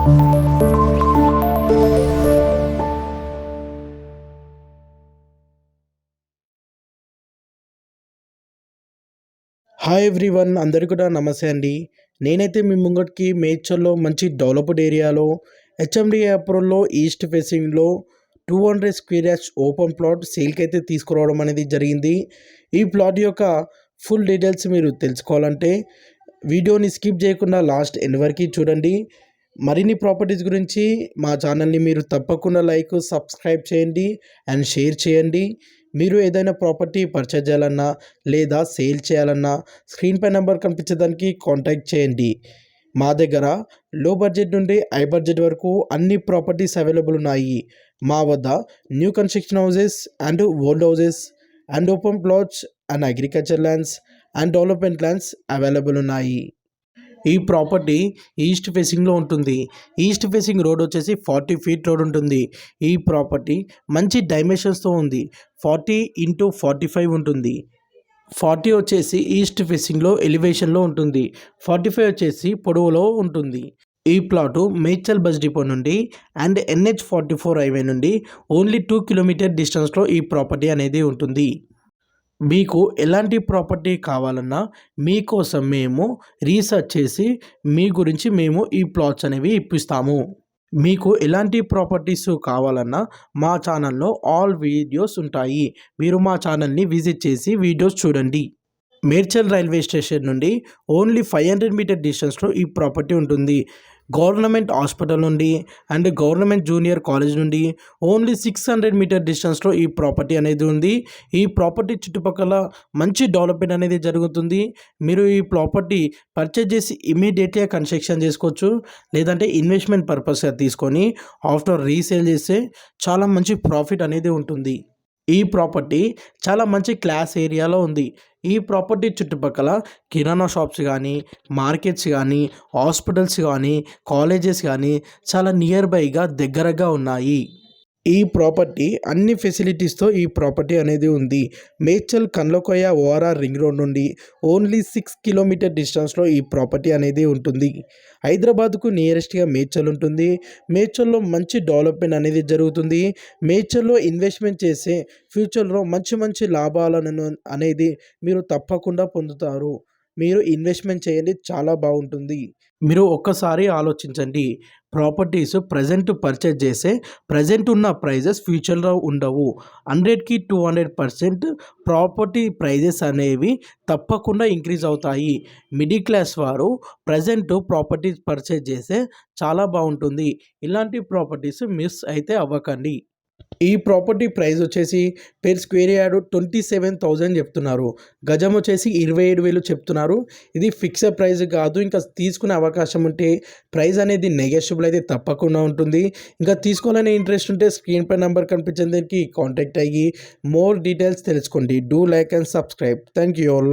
Hi everyone అందరికీ కూడా నమస్తే అండి. నేనైతే మీ ముంగటికి మేడ్చల్లో మంచి డెవలప్డ్ ఏరియాలో హెచ్ఎండి అప్రోల్లో ఈస్ట్ ఫేసింగ్లో టూ హండ్రెడ్ స్క్వేర్ యాచ్ ఓపెన్ ప్లాట్ సేల్కి అయితే తీసుకురావడం అనేది జరిగింది. ఈ ప్లాట్ యొక్క ఫుల్ డీటెయిల్స్ మీరు తెలుసుకోవాలంటే వీడియోని స్కిప్ చేయకుండా లాస్ట్ ఎండ్ వరకు చూడండి. మరిన్ని ప్రాపర్టీస్ గురించి మా ఛానల్ని మీరు తప్పకుండా లైక్ సబ్స్క్రైబ్ చేయండి అండ్ షేర్ చేయండి. మీరు ఏదైనా ప్రాపర్టీ పర్చేజ్ చేయాలన్నా లేదా సేల్ చేయాలన్నా స్క్రీన్ పై నెంబర్ కనిపించేదానికి కాంటాక్ట్ చేయండి. మా దగ్గర లో బడ్జెట్ నుండి హై బడ్జెట్ వరకు అన్ని ప్రాపర్టీస్ అవైలబుల్ ఉన్నాయి. మా వద్ద new construction houses and old houses and open plots and agriculture lands and development lands available ఉన్నాయి. ఈ ప్రాపర్టీ ఈస్ట్ ఫేసింగ్లో ఉంటుంది. ఈస్ట్ ఫేసింగ్ రోడ్ వచ్చేసి ఫార్టీ ఫీట్ రోడ్ ఉంటుంది. ఈ ప్రాపర్టీ మంచి డైమెన్షన్స్తో ఉంది. ఫార్టీ ఇంటూ ఫార్టీ ఫైవ్ ఉంటుంది. ఫార్టీ వచ్చేసి ఈస్ట్ ఫేసింగ్లో ఎలివేషన్లో ఉంటుంది. ఫార్టీ ఫైవ్ వచ్చేసి పొడవులో ఉంటుంది. ఈ ప్లాటు మేడ్చల్ బస్ డిపో నుండి and NH forty four highway నుండి ఓన్లీ టూ కిలోమీటర్ డిస్టెన్స్లో ఈ ప్రాపర్టీ అనేది ఉంటుంది. మీకు ఎలాంటి ప్రాపర్టీ కావాలన్నా మీకోసం మేము రీసెర్చ్ చేసి మీ గురించి మేము ఈ ప్లాట్స్ అనేవి ఇప్పిస్తాము. మీకు ఎలాంటి ప్రాపర్టీస్ కావాలన్నా మా ఛానల్లో ఆల్ వీడియోస్ ఉంటాయి. మీరు మా ఛానల్ని విజిట్ చేసి వీడియోస్ చూడండి. మేడ్చల్ రైల్వే స్టేషన్ నుండి ఓన్లీ ఫైవ్ హండ్రెడ్ మీటర్ డిస్టెన్స్లో ఈ ప్రాపర్టీ ఉంటుంది. గవర్నమెంట్ హాస్పిటల్ నుండి అండ్ గవర్నమెంట్ జూనియర్ కాలేజ్ నుండి ఓన్లీ సిక్స్ హండ్రెడ్ మీటర్ డిస్టెన్స్లో ఈ ప్రాపర్టీ అనేది ఉంది. ఈ ప్రాపర్టీ చుట్టుపక్కల మంచి డెవలప్మెంట్ అనేది జరుగుతుంది. మీరు ఈ ప్రాపర్టీ పర్చేజ్ చేసి ఇమీడియట్గా కన్స్ట్రక్షన్ చేసుకోవచ్చు. లేదంటే ఇన్వెస్ట్మెంట్ పర్పస్గా తీసుకొని ఆఫ్టర్ రీసేల్ చేస్తే చాలా మంచి ప్రాఫిట్ అనేది ఉంటుంది. ఈ ప్రాపర్టీ చాలా మంచి క్లాస్ ఏరియాలో ఉంది. ఈ ప్రాపర్టీ చుట్టుపక్కల కిరాణా షాప్స్ కానీ మార్కెట్స్ కానీ హాస్పిటల్స్ కానీ కాలేజెస్ కానీ చాలా నియర్ బైగా దగ్గరగా ఉన్నాయి. ఈ ప్రాపర్టీ అన్ని ఫెసిలిటీస్తో ఈ ప్రాపర్టీ అనేది ఉంది. Medchal Kandlakoya ORR ring road నుండి ఓన్లీ సిక్స్ కిలోమీటర్ డిస్టెన్స్లో ఈ ప్రాపర్టీ అనేది ఉంటుంది. హైదరాబాద్కు నియరెస్ట్గా మేడ్చల్ ఉంటుంది. మేడ్చల్లో మంచి డెవలప్మెంట్ అనేది జరుగుతుంది. మేడ్చల్లో ఇన్వెస్ట్మెంట్ చేసే ఫ్యూచర్లో మంచి మంచి లాభాలను అనేది మీరు తప్పకుండా పొందుతారు. మీరు ఇన్వెస్ట్మెంట్ చేయండి చాలా బాగుంటుంది. మీరు ఒక్కసారి ఆలోచించండి. ప్రాపర్టీస్ ప్రజెంట్ పర్చేజ్ చేసే ప్రజెంట్ ఉన్న ప్రైజెస్ ఫ్యూచర్లో ఉండవు. హండ్రెడ్కి two hundred percent property prices అనేవి తప్పకుండా ఇంక్రీజ్ అవుతాయి. మిడిల్ క్లాస్ వారు ప్రజెంట్ ప్రాపర్టీస్ పర్చేజ్ చేస్తే చాలా బాగుంటుంది. ఇలాంటి ప్రాపర్టీస్ మిస్ అయితే అవ్వకండి. ఈ ప్రాపర్టీ ప్రైస్ వచ్చేసి per square yard twenty seven thousand చెప్తున్నారు. గజం వచ్చేసి ఇరవై ఏడు వేలు చెప్తున్నారు. ఇది ఫిక్స్డ్ ప్రైస్ కాదు ఇంకా తీసుకునే అవకాశం ఉంటే ప్రైస్ అనేది నెగెషియబుల్ అయితే తప్పకుండా ఉంటుంది. ఇంకా తీసుకోవాలనే ఇంట్రెస్ట్ ఉంటే స్క్రీన్ పై నెంబర్ కనిపించేందుకు కాంటాక్ట్ అయ్యి మోర్ డీటెయిల్స్ తెలుసుకోండి. Do like and subscribe thank you all